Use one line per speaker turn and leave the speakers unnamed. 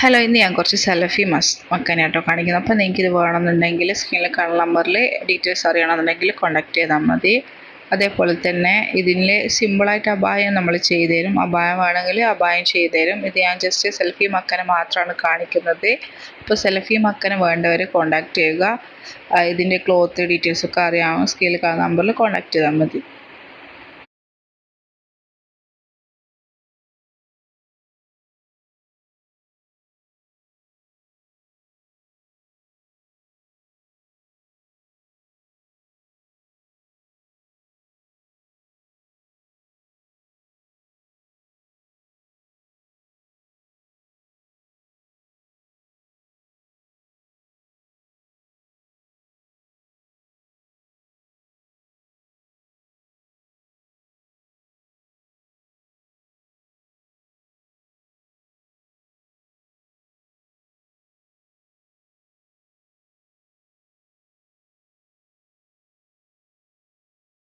Hello ഇന്ന് ഞാൻ കുറച്ച് സെലഫി മസ് മക്കാനായിട്ടോ കാണിക്കുന്നത്. അപ്പോൾ നിങ്ങൾക്ക് ഇത് വേണമെന്നുണ്ടെങ്കിൽ സ്ക്രീനിൽ കാണുന്ന നമ്പറിൽ ഡീറ്റെയിൽസ് അറിയണമെന്നുണ്ടെങ്കിൽ കോൺടാക്ട് ചെയ്താൽ മതി. അതേപോലെ തന്നെ ഇതിൽ സിമ്പിളായിട്ട് അപായം നമ്മൾ ചെയ്തുതരും അപായം വേണമെങ്കിൽ അപായം ചെയ്തുതരും ഇത് ഞാൻ ജസ്റ്റ് സെൽഫി മക്കനെ മാത്രമാണ് കാണിക്കുന്നത്. അപ്പോൾ സെൽഫി മക്കനെ വേണ്ടവർ കോൺടാക്ട് ചെയ്യുക. ഇതിന്റെ ക്ലോത്ത് ഡീറ്റെയിൽസ് ഒക്കെ അറിയാമോ സ്ക്രീനിൽ കാണുന്ന നമ്പറിൽ കോൺടാക്ട് ചെയ്താൽ മതി.